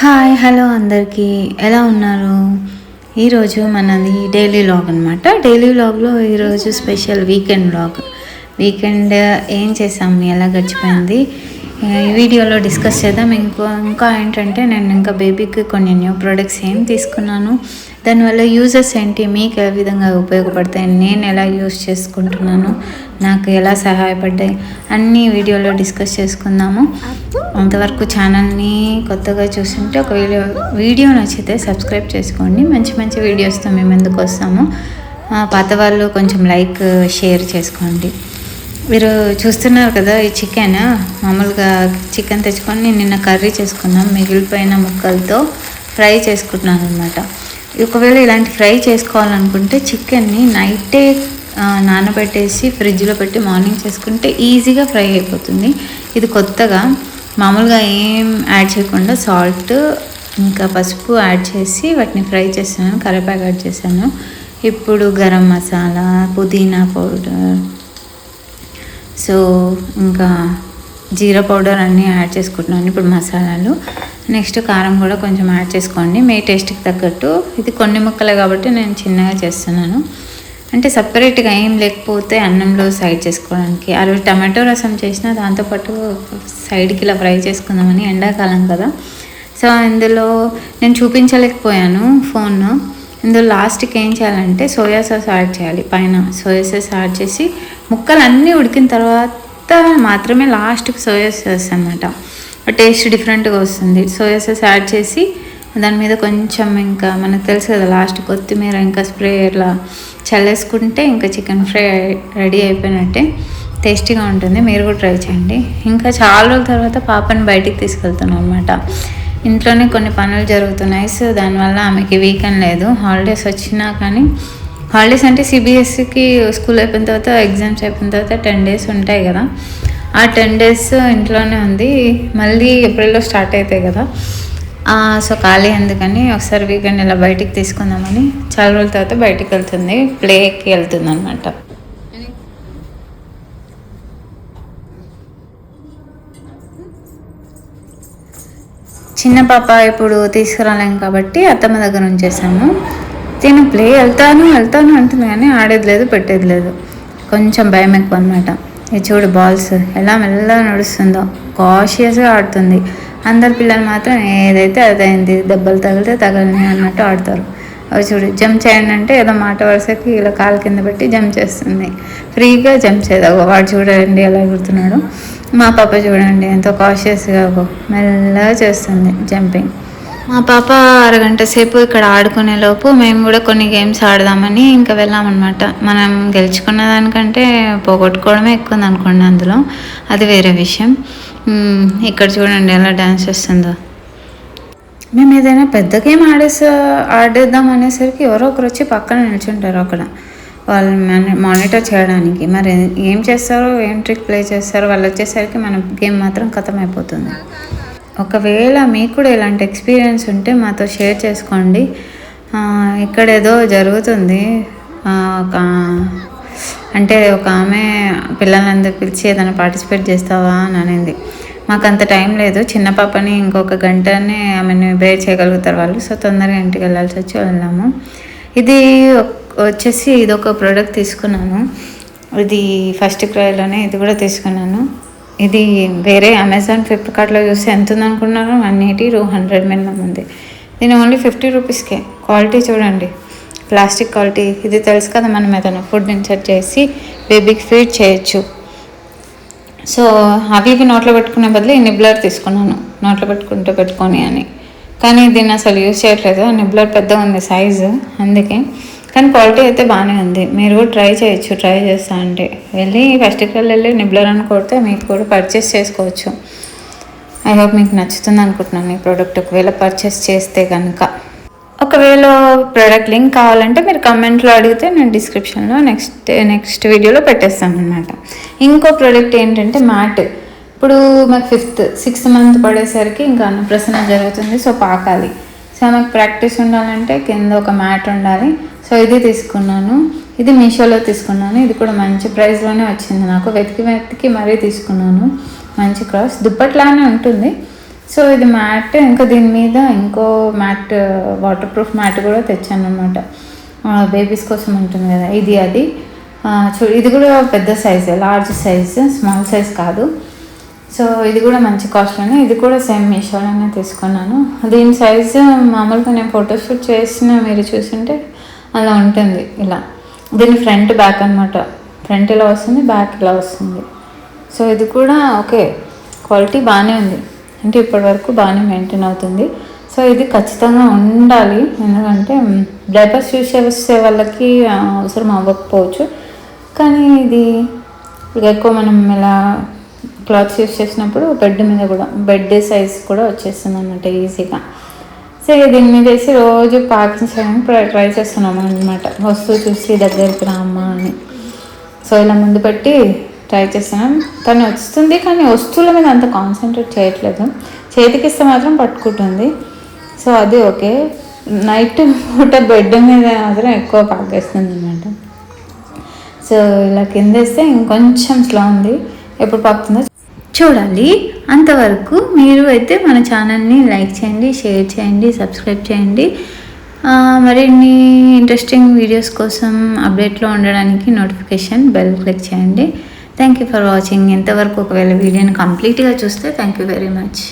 Hi hello అందరికీ. ఎలా ఉన్నారు? ఈరోజు మనది డైలీ వ్లాగ్ అనమాట డైలీ వ్లాగ్లో ఈరోజు స్పెషల్ వీకెండ్ వ్లాగ్ వీకెండ్ ఏం చేసాం? ఎలా గడిచిపోయింది? ఈ వీడియోలో డిస్కస్ చేద్దాం. ఇంకో ఇంకా ఏంటంటే నేను ఇంకా బేబీకి కొన్ని న్యూ ప్రోడక్ట్స్ ఏం తీసుకున్నాను. దానివల్ల యూజెస్ ఏంటి మీకు ఏ విధంగా ఉపయోగపడతాయి నేను ఎలా యూజ్ చేసుకుంటున్నాను నాకు ఎలా సహాయపడ్డాయి అన్ని వీడియోలో డిస్కస్ చేసుకుందాము. అంతవరకు ఛానల్ని కొత్తగా చూస్తుంటే ఒక వీడియో వీడియో నచ్చితే సబ్స్క్రైబ్ చేసుకోండి. మంచి మంచి వీడియోస్తో మేము ఎందుకు వస్తాము. పాత వాళ్ళు కొంచెం లైక్ షేర్ చేసుకోండి. మీరు చూస్తున్నారు కదా ఈ చికెన్ మామూలుగా చికెన్ తెచ్చుకొని నిన్న కర్రీ చేసుకున్నాం. మిగిలిపోయిన ముక్కలతో ఫ్రై చేసుకుంటున్నాను అనమాట ఒకవేళ ఇలాంటి ఫ్రై చేసుకోవాలనుకుంటే చికెన్ని నైటే నానబెట్టేసి ఫ్రిడ్జ్లో పెట్టి మార్నింగ్ చేసుకుంటే ఈజీగా ఫ్రై అయిపోతుంది. ఇది కొత్తగా. మామూలుగా ఏం యాడ్ చేయకుండా సాల్ట్ ఇంకా పసుపు యాడ్ చేసి వాటిని ఫ్రై చేశాను కరివేపాకు యాడ్ చేశాను. ఇప్పుడు గరం మసాలా పుదీనా పౌడర్. సో ఇంకా జీరా పౌడర్ అన్నీ యాడ్ చేసుకుంటున్నాను. ఇప్పుడు మసాలాలు. నెక్స్ట్ కారం కూడా కొంచెం యాడ్ చేసుకోండి. మీ టేస్ట్కి తగ్గట్టు. ఇది కొన్ని ముక్కలే కాబట్టి నేను చిన్నగా చేస్తున్నాను. అంటే సపరేట్గా ఏం లేకపోతే అన్నంలో సైడ్ చేసుకోవడానికి. ఆ రోజు టమాటో రసం చేసిన దాంతోపాటు సైడ్కి ఇలా ఫ్రై చేసుకుందామని ఎండాకాలం కదా. సో ఇందులో నేను చూపించలేకపోయాను ఫోన్ ఇందులో లాస్ట్కి ఏం చేయాలంటే సోయా సాస్ యాడ్ చేయాలి. పైన సోయా సాస్ యాడ్ చేసి ముక్కలు అన్నీ ఉడికిన తర్వాత మాత్రమే లాస్ట్కి సోయా సాస్ అనమాట టేస్ట్ డిఫరెంట్గా వస్తుంది. సోయా సాస్ యాడ్ చేసి దాని మీద కొంచెం ఇంకా మనకు తెలుసు కదా లాస్ట్ కొత్తిమీర ఇంకా స్ప్రే ఇట్లా చల్లేసుకుంటే ఇంకా చికెన్ ఫ్రై రెడీ అయిపోయినట్టే టేస్టీగా ఉంటుంది. మీరు కూడా ట్రై చేయండి. ఇంకా చాలా రోజుల తర్వాత పాపని బయటికి తీసుకెళ్తున్నాం అనమాట ఇంట్లోనే కొన్ని పనులు జరుగుతున్నాయి. సో దానివల్ల ఆమెకి వీకెండ్ లేదు. హాలిడేస్ వచ్చినా కానీ హాలిడేస్ అంటే సిబిఎస్సికి స్కూల్ అయిపోయిన తర్వాత ఎగ్జామ్స్ అయిపోయిన తర్వాత టెన్ డేస్ ఉంటాయి కదా. ఆ టెన్ డేస్ ఇంట్లోనే ఉంది. మళ్ళీ ఏప్రిల్లో స్టార్ట్ అవుతాయి కదా. సో ఖాళీ అందుకని ఒకసారి వీకెండ్ ఇలా బయటికి తీసుకుందామని చాలా రోజుల తర్వాత బయటికి వెళ్తుంది. ప్లేకి వెళ్తుంది అనమాట చిన్న పాప ఇప్పుడు తీసుకురాలేం కాబట్టి అత్తమ్మ దగ్గర ఉంచేసాము తిను ప్లే వెళ్తాను వెళ్తాను అంటుంది కానీ ఆడేది లేదు పెట్టేది లేదు. కొంచెం భయం ఎక్కువ అనమాట ఇది చూడు బాల్స్ ఎలా మెల్లగా నడుస్తుందో. కాషియస్గా ఆడుతుంది. అందరు పిల్లలు మాత్రం ఏదైతే అదైంది దెబ్బలు తగిలితే తగలని అన్నట్టు ఆడతారు. అవి చూడు జంప్ చేయండి అంటే ఏదో మాట వరుసకి ఇలా కాలు కింద పెట్టి జంప్ చేస్తుంది. ఫ్రీగా జంప్ చేయదు వాడు చూడండి ఎలా ఎగురుతున్నాడు మా పాప చూడండి ఎంతో కాషియస్గా మెల్లగా చేస్తుంది జంపింగ్ మా పాప అరగంట సేపు ఇక్కడ ఆడుకునే లోపు మేము కూడా కొన్ని గేమ్స్ ఆడదామని ఇంకా వెళ్ళామన్నమాట. మనం గెలుచుకున్న దానికంటే పోగొట్టుకోవడమే ఎక్కువ ఉంది అనుకోండి అందులో. అది వేరే విషయం. ఇక్కడ చూడండి ఎలా డ్యాన్స్ చేస్తుందో మేము ఏదైనా పెద్ద గేమ్ ఆడేసా ఆడేద్దాం అనేసరికి ఎవరో ఒకరు వచ్చి పక్కన నిల్చుంటారు అక్కడ. వాళ్ళు మానిటర్ చేయడానికి. మరి ఏం చేస్తారో ఏం ట్రిక్ ప్లే చేస్తారో వాళ్ళు వచ్చేసరికి మన గేమ్ మాత్రం ఖతం అయిపోతుంది ఒకవేళ మీకు కూడా ఇలాంటి ఎక్స్పీరియన్స్ ఉంటే మాతో షేర్ చేసుకోండి. ఇక్కడ ఏదో జరుగుతుంది. ఒక అంటే ఒక ఆమె పిల్లలందరూ పిలిచి ఏదైనా పార్టిసిపేట్ చేస్తావా అని అనింది. మాకు అంత టైం లేదు. చిన్న పాపని ఇంకొక గంటనే ఆమెను బేర్ చేయగలుగుతారు వాళ్ళు. సో తొందరగా ఇంటికి వెళ్ళాల్సి వచ్చి వెళ్ళాము ఇది వచ్చేసి ఇది ఒక ప్రోడక్ట్ తీసుకున్నాను. ఇది ఫస్ట్ క్రైలోనే ఇది కూడా తీసుకున్నాను. ఇది వేరే అమెజాన్ ఫ్లిప్కార్ట్లో చూస్తే ఎంత ఉంది one eighty two hundred minimum ఉంది. దీని ఓన్లీ ఫిఫ్టీ రూపీస్కే. క్వాలిటీ చూడండి. Plastic quality. ఇది తెలుసు కదా మనం ఏదైనా ఫుడ్ ఇన్సర్ట్ చేసి బేబీకి ఫీడ్ చేయొచ్చు. సో అవి ఇవి నోట్లో పెట్టుకునే బదులు ఈ నిబ్లర్ తీసుకున్నాను. నోట్లో పెట్టుకుంటే పెట్టుకొని అని. కానీ దీన్ని అసలు యూజ్ చేయట్లేదు. నిబ్లర్ పెద్దగా ఉంది సైజు. అందుకే కానీ క్వాలిటీ అయితే బాగానే ఉంది. మీరు కూడా ట్రై చేయొచ్చు ట్రై చేస్తా అంటే. వెళ్ళి ఫస్ట్కి వెళ్ళి నిబ్లర్ అని కొడితే మీకు కూడా పర్చేస్ చేసుకోవచ్చు. ఐ హోప్ మీకు నచ్చుతుంది అనుకుంటున్నాను ఈ ప్రోడక్ట్ ఒకవేళ పర్చేస్ చేస్తే కనుక ఒకవేళ ప్రోడక్ట్ లింక్ కావాలంటే మీరు కమెంట్లో అడిగితే నేను డిస్క్రిప్షన్లో నెక్స్ట్ నెక్స్ట్ వీడియోలో పెట్టేస్తాను అనమాట ఇంకో ప్రోడక్ట్ ఏంటంటే మ్యాట్ ఇప్పుడు మాకు ఫిఫ్త్ సిక్స్త్ మంత్ పడేసరికి ఇంకా అన్నప్రసన్న జరుగుతుంది సో పాకాలి. సో మాకు ప్రాక్టీస్ ఉండాలంటే కింద ఒక మ్యాట్ ఉండాలి. సో ఇది తీసుకున్నాను. ఇది మీషోలో తీసుకున్నాను. ఇది కూడా మంచి ప్రైస్లోనే వచ్చింది. నాకు వెతికి వెతికి మరీ తీసుకున్నాను. మంచి క్రాస్. దుప్పట్లానే ఉంటుంది. సో ఇది మ్యాట్. ఇంకా దీని మీద ఇంకో మ్యాట్ వాటర్ ప్రూఫ్ మ్యాట్ కూడా తెచ్చాను అనమాట బేబీస్ కోసం ఉంటుంది కదా. ఇది అది. చూ ఇది కూడా పెద్ద size large size small size కాదు. సో ఇది కూడా మంచి కాస్ట్లోనే ఇది కూడా సేమ్ మీషోలోనే తీసుకున్నాను. దీని సైజు మామూలుగా నేను ఫోటోషూట్ చేసిన మీరు చూసుంటే అలా ఉంటుంది ఇలా. దీని ఫ్రంట్ బ్యాక్ అనమాట ఫ్రంట్ ఇలా వస్తుంది బ్యాక్ ఇలా వస్తుంది. సో ఇది కూడా ఓకే క్వాలిటీ బాగానే ఉంది. అంటే ఇప్పటి వరకు బాగానే మెయింటైన్ అవుతుంది. సో ఇది ఖచ్చితంగా ఉండాలి. ఎందుకంటే డైపర్స్ యూస్ చేసే వాళ్ళకి అవసరం అవ్వకపోవచ్చు. కానీ ఇది ఇక ఎక్కువ మనం ఇలా క్లాత్స్ యూస్ చేసినప్పుడు బెడ్ మీద కూడా బెడ్ సైజ్ కూడా వచ్చేస్తుంది అనమాట ఈజీగా. సో ఇక దీని మీద వేసి రోజు ప్యాకింగ్ ట్రై ట్రై చేస్తున్నాము అనమాట వస్తువు చూసి దగ్గరికి రామ్మా అని. సో ఇలా ముందు పెట్టి ట్రై చేస్తున్నాం. తను వస్తుంది కానీ వస్తువుల మీద అంత కాన్సన్ట్రేట్ చేయట్లేదు. చేతికి ఇస్తే మాత్రం పట్టుకుంటుంది. సో అది ఓకే. నైట్ పూట బెడ్ మీద మాత్రం ఎక్కువ పాకేస్తుంది అనమాట సో ఇలా కింద వేస్తే ఇంకొంచెం స్లో ఉంది. ఎప్పుడు పాకుతుందో చూడాలి అంతవరకు మీరు అయితే మన ఛానల్ని లైక్ చేయండి షేర్ చేయండి సబ్స్క్రైబ్ చేయండి. మరిన్ని ఇంట్రెస్టింగ్ వీడియోస్ కోసం అప్డేట్లో ఉండడానికి నోటిఫికేషన్ బెల్ క్లిక్ చేయండి. Thank you for watching. ఎంతవరకు ఒకవేళ వీడియోని కంప్లీట్గా చూస్తే థ్యాంక్ యూ వెరీ మచ్.